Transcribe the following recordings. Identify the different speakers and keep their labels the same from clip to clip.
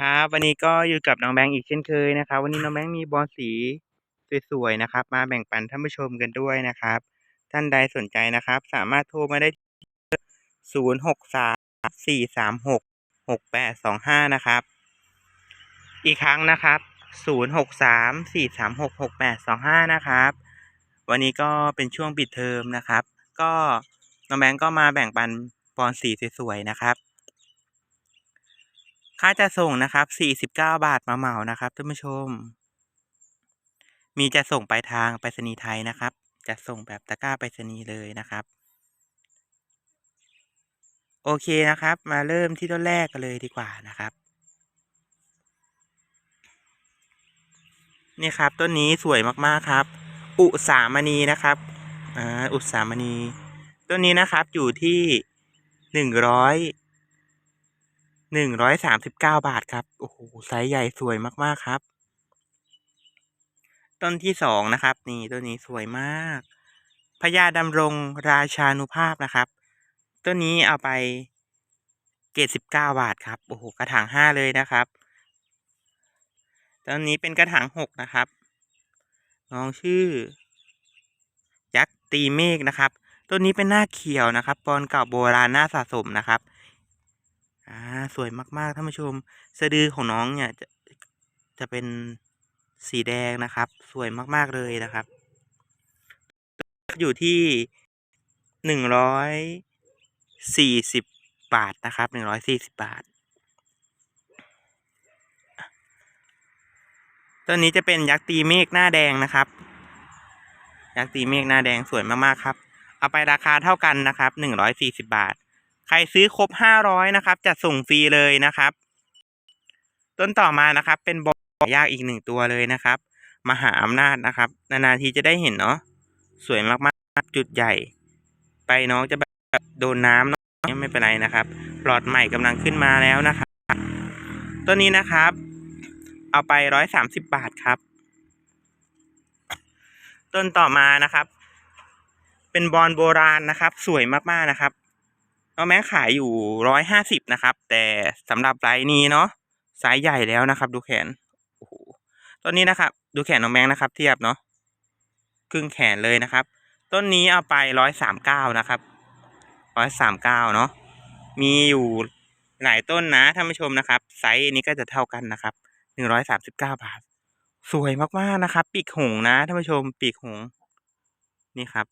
Speaker 1: ครับวันนี้ก็อยู่กับน้องแบงค์อีกเช่นเคยนะครับ วันนี้น้องแบงค์มีบอลสีสวยๆนะครับ มาแบ่งปันท่านผู้ชมกันด้วยนะครับ ท่านใดสนใจนะครับ สามารถโทรมาได้ศูนย์หกสามสี่สามหกหกแปดสองห้านะครับ อีกครั้งนะครับศูนย์หกสามสี่สามหกหกแปดสองห้านะครับ วันนี้ก็เป็นช่วงปิดเทอมนะครับ ก็น้องแบงค์ก็มาแบ่งปันบอลสีสวยๆนะครับ ค่าจะส่งนะครับ49บาทมาเหมานะครับท่านผู้ชม มีจะส่งไปลายทางไปรษณีย์ไทยนะครับ จะส่งแบบตะกร้าไปรษณีย์เลยนะครับ โอเคนะครับ มาเริ่มที่ต้นแรกกันเลยดีกว่านะครับ นี่ครับต้นนี้สวยมากๆครับ อุสามณีนะครับอ่าอุสามณีต้นนี้นะครับอยู่ที่หนึ่งร้อย หนึ่งร้อยสามสิบเก้าบาทครับ โอ้โห ไซส์ใหญ่สวยมาก ๆ ครับ ต้นที่สองนะครับ นี่ต้นนี้สวยมากพญาดำรงราชานุภาพนะครับ ต้นนี้เอาไปเจ็ดสิบเก้าบาทครับ โอ้โห กระถางห้าเลยนะครับ ต้นนี้เป็นกระถางหกนะครับ น้องชื่อ ยักษ์ตีเมฆนะครับ ต้นนี้เป็นหน้าเขียวนะครับ ปอนเก่าโบราณหน่าสะสมนะครับ อ่าสวยมากๆท่านผู้ชม สะดือของน้องเนี่ยจะจะเป็นสีแดงนะครับ สวยมากๆเลยนะครับ อยู่ที่หนึ่งร้อยสี่สิบบาทนะครับหนึ่งร้อยสี่สิบบาทต้นนี้จะเป็นยักษ์ตีเมฆหน้าแดงนะครับ ยักษ์ตีเมฆหน้าแดงสวยมากๆครับ เอาไปราคาเท่ากันนะครับหนึ่งร้อยสี่สิบาท ใครซื้อครบห้าร้อยนะครับจะส่งฟรีเลยนะครับ ต้นต่อมานะครับ เป็นบอยากอีกหนึ่งตัวเลยนะครับ มหาอำนาจนะครับ นานๆทีจะได้เห็นเนาะสวยมากๆจุดใหญ่ ไปน้องจะแบบโดนน้ำเนาะไม่เป็นไรนะครับปลอดใหม่กำลังขึ้นมาแล้วนะครับตัวนี้นะครับ เอาไปร้อยสามสิบบาทครับ ต้นต่อมานะครับ เป็นบอลโบราณนะครับ สวยมากๆนะครับ น้องแม่ขายอยู่ร้อยห้าสิบนะครับ แต่สำหรับไซส์นี้เนาะไซส์ใหญ่แล้วนะครับ ดูแขนโอ้โหต้นนี้นะครับ ดูแขนน้องแมงนะครับ เทียบเนาะครึ่งแขนเลยนะครับ ต้นนี้เอาไปร้อยสามเก้านะครับร้อยสามเก้าเนาะมีอยู่หลายต้นนะท่านผู้ชมนะครับ ไซส์นี้ก็จะเท่ากันนะครับหนึ่งร้อยสามสิบเก้าบาท สวยมากๆนะครับ ปีกหงนะท่านผู้ชม ปีกหงนี่ครับ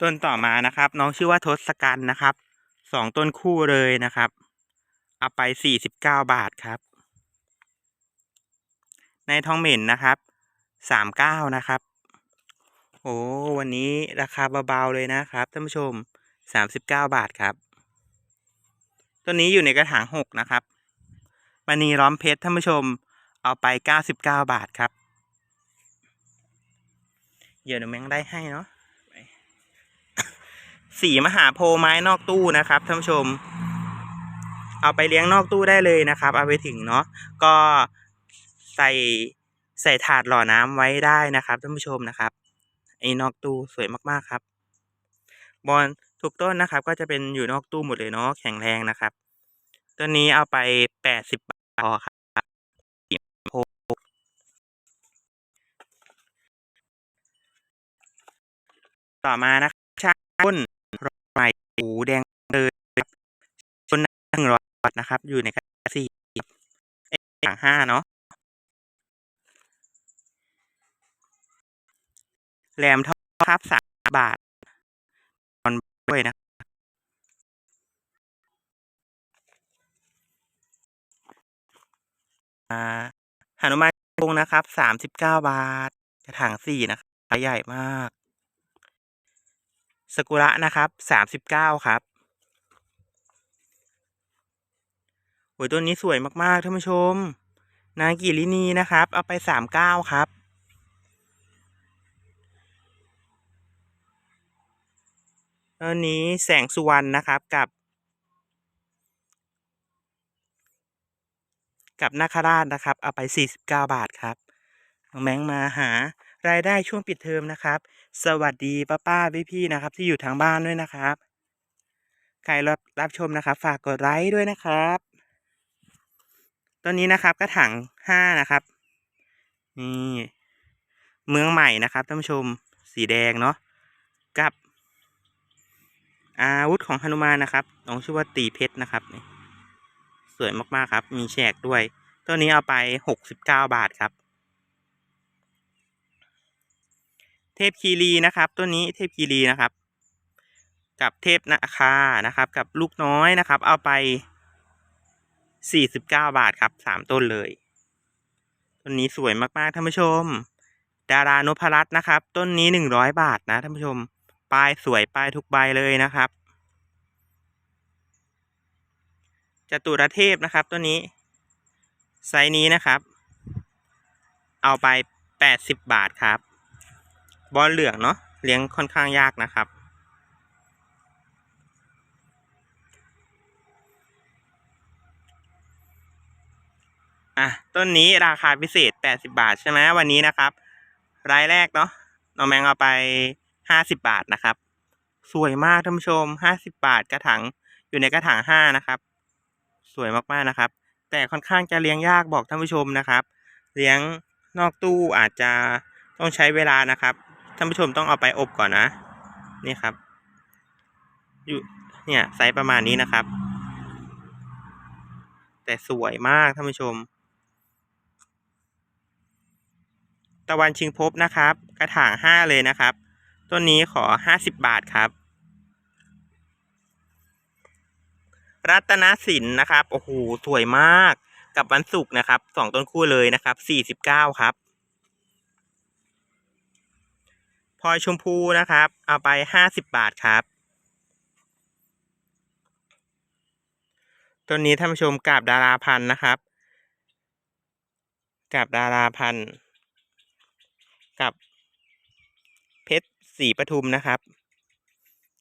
Speaker 1: ต้นต่อมานะครับ น้องชื่อว่าทศกัณฐ์นะครับสองต้นคู่เลยนะครับ เอาไปสี่สิบเก้าบาทครับ ในทองเหม็นนะครับสามเก้านะครับ โอ้วันนี้ราคาเบาๆเลยนะครับท่านผู้ชมสามสิบเก้าบาทครับต้นนี้อยู่ในกระถางหกนะครับมณีล้อมเพชรท่านผู้ชมเอาไปเก้าสิบเก้าบาทครับ เดี๋ยวหนูแมงได้ให้เนาะ สีมหาโพไม้นอกตู้นะครับท่านผู้ชม เอาไปเลี้ยงนอกตู้ได้เลยนะครับ เอาไปถึงเนาะก็ใส่ใส่ถาดหล่อน้ำไว้ได้นะครับท่านผู้ชมนะครับไอ้นอกตู้สวยมากๆครับ บอลทุกต้นนะครับ ก็จะเป็นอยู่นอกตู้หมดเลยเนาะแข็งแรงนะครับต้นนี้เอาไปแปดสิบบาทพอครับโพต่อมานะครับชาต้นใหม่หูแดงเลยต้นห อยบาทนะครับ อยู่ในกระสี่อย่างห้าเนาะแหลมทองครับสามบาทตอนด้วยนะอ่าหนุมานกงนะครับสามสิบเก้าบาท กระถางสี่นะครับใหญ่มากสกุระนะครับสามสิบเก้าครับ โอ้ยต้นนี้สวยมากๆท่านผู้ชม นางกิลินีนะครับ เอาไปสามเก้าครับต้นนี้แสงสุวรรณนะครับกับ กับนาคราชนะครับ เอาไป 49 บาทครับน้องแมงมาหารายได้ช่วงปิดเทอมนะครับ สวัสดีป้าป้าพี่พี่นะครับ ที่อยู่ทางบ้านด้วยนะครับ ใครรับรับชมนะครับ ฝากกดไลค์ด้วยนะครับ ต้นนี้นะครับกระถางห้านะครับ นี่เมืองใหม่นะครับท่านผู้ชมสีแดงเนาะกับ อาวุธของหนุมานนะครับน้องชื่อว่าตีเพชรนะครับ สวยมากๆครับ มีแฉกด้วย ตัวนี้เอาไปหกสิบเก้าบาทครับ เทพคีรีนะครับ ตัวนี้เทพคีรีนะครับ กับเทพนาคานะครับ กับลูกน้อยนะครับ เอาไป สี่สิบเก้าบาทครับสามต้นเลย ต้นนี้สวยมากๆท่านผู้ชม ดารานพรัตน์นะครับ ต้นนี้หนึ่งร้อยบาทนะท่านผู้ชมป้ายสวยป้ายทุกใบเลยนะครับจตุรเทพนะครับตัวนี้ ไซนี้นะครับ เอาไปแปดสิบบาทครับ บอลเหลืองเนาะเลี้ยงค่อนข้างยากนะครับ อะต้นนี้ราคาพิเศษแปดสิบาทใช่ไหมวันนี้นะครับ รายแรกเนาะน้องแมงเอาไปห้าสิบาทนะครับ สวยมากท่านผู้ชมห้าสิบาทกระถางอยู่ในกระถางห้านะครับ สวยมากๆนะครับ แต่ค่อนข้างจะเลี้ยงยากบอกท่านผู้ชมนะครับ เลี้ยงนอกตู้อาจจะต้องใช้เวลานะครับท่านผู้ชมต้องเอาไปอบก่อนนะนี่ครับ อยู่เนี่ยไซส์ประมาณนี้นะครับ แต่สวยมากท่านผู้ชม ตะวันชิงภพนะครับ กระถางห้าเลยนะครับ ต้นนี้ขอห้าสิบบาทครับ รัตนสินนะครับ โอ้โห สวยมาก กับวันศุกร์นะครับ สองต้นคู่เลยนะครับสี่สิบเก้าครับพลอยชมพูนะครับ เอาไปห้าสิบบาทครับต้นนี้ท่านผู้ชมกาบดาราพันธ์นะครับกาบดาราพันธ์ กับเพชรสีปทุมนะครับ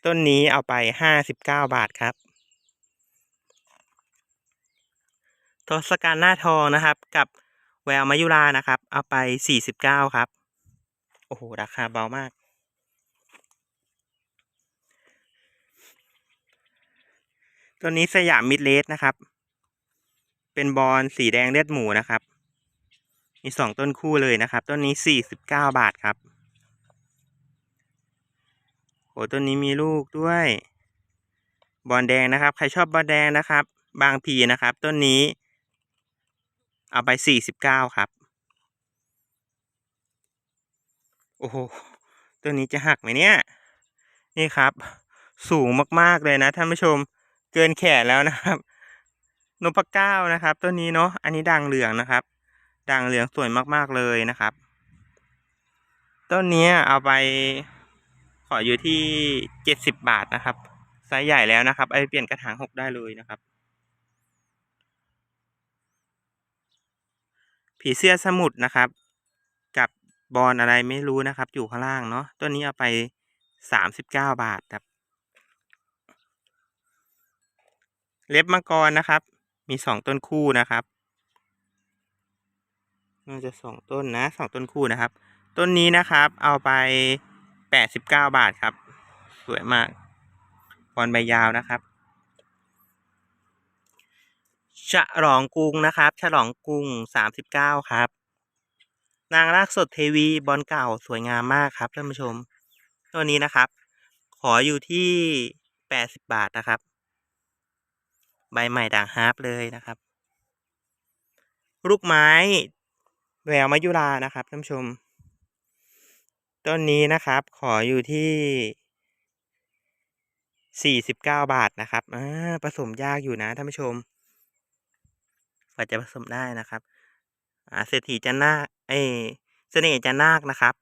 Speaker 1: ต้นนี้เอาไปห้าสิบเก้าบาทครับทศกัณฐ์หน้าทองนะครับ กับแววมายุรานะครับ เอาไปสี่สิบเก้าครับ โอ้โห ราคาเบามาก ตัวนี้สยามมิดเลสนะครับ เป็นบอลสีแดงเลือดหมูนะครับ มีสองต้นคู่เลยนะครับ ต้นนี้สี่สิบเก้าบาทครับโหต้นนี้มีลูกด้วย บอลแดงนะครับ ใครชอบบอลแดงนะครับ บางพีนะครับ ต้นนี้ เอาไปสี่สิบเก้าครับ โอ้โหตัวนี้จะหักไหมเนี่ย นี่ครับ สูงมากๆเลยนะท่านผู้ชมเกินแขนแล้วนะครับนพเก้านะครับ ต้นนี้เนาะอันนี้ด่างเหลืองนะครับ ด่างเหลืองสวยมากๆเลยนะครับ ต้นนี้เอาไปขออยู่ที่เจ็ดสิบบาทนะครับไซส์ใหญ่แล้วนะครับไอเปลี่ยนกระถางหกได้เลยนะครับ ผีเสื้อสมุทรนะครับ กับบอลอะไรไม่รู้นะครับ อยู่ข้างล่างเนาะต้นนี้เอาไปสามสิบเก้าบาทครับเล็บมังกรนะครับ มีสองต้นคู่นะครับ น่าจะสองต้นนะสองต้นคู่นะครับ ต้นนี้นะครับ เอาไปแปดสิบเก้าบาทครับ สวยมากบอลใบยาวนะครับฉลองกรุงนะครับฉลองกรุงสามสิบเก้าครับ นางรากสดเทวีบอลเก่าสวยงามมากครับท่านผู้ชม ตัวนี้นะครับ ขออยู่ที่แปดสิบบาทนะครับ ใบใหม่ด่างฮาร์ปเลยนะครับ ลูกไม้ แววมายุรานะครับท่านผู้ชม ต้นนี้นะครับ ขออยู่ที่สี่สิบเก้าบาทนะครับอ่าผสมยากอยู่นะท่านผู้ชมกว่าจะผสมได้นะครับ อ่าเศรษฐีจันนาคเอเสน่ห์จันนาคนะครับ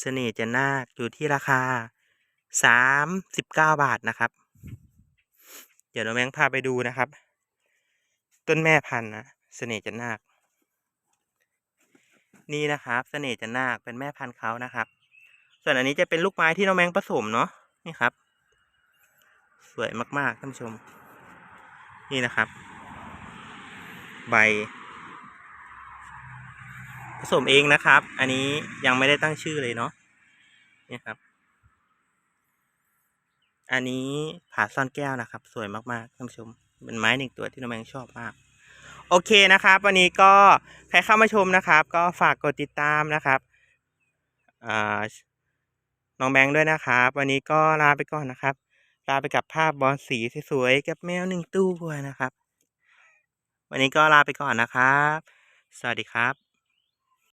Speaker 1: เสน่ห์จันนาคอยู่ที่ราคาสามสิบเก้าบาทนะครับ เดี๋ยวเราแมงพาไปดูนะครับ ต้นแม่พันธุ์นะเสน่ห์จันนาค นี่นะครับเสน่ห์จันนาคเป็นแม่พันธุ์เขานะครับ ส่วนอันนี้จะเป็นลูกไม้ที่น้องแมงผสมเนาะนี่ครับ สวยมากๆท่านผู้ชม นี่นะครับ ใบ ผสมเองนะครับ อันนี้ยังไม่ได้ตั้งชื่อเลยเนาะนี่ครับ อันนี้ผาซ่อนแก้วนะครับ สวยมากๆท่านผู้ชม เป็นไม้หนึ่งตัวที่น้องแบงชอบมาก โอเคนะครับ วันนี้ก็ใครเข้ามาชมนะครับ ก็ฝากกดติดตามนะครับอ่าน้องแบงค์ด้วยนะครับ วันนี้ก็ลาไปก่อนนะครับ ลาไปกับภาพบอลสีสวยๆกับแมวหนึ่งตัวนะครับ วันนี้ก็ลาไปก่อนนะครับ สวัสดีครับ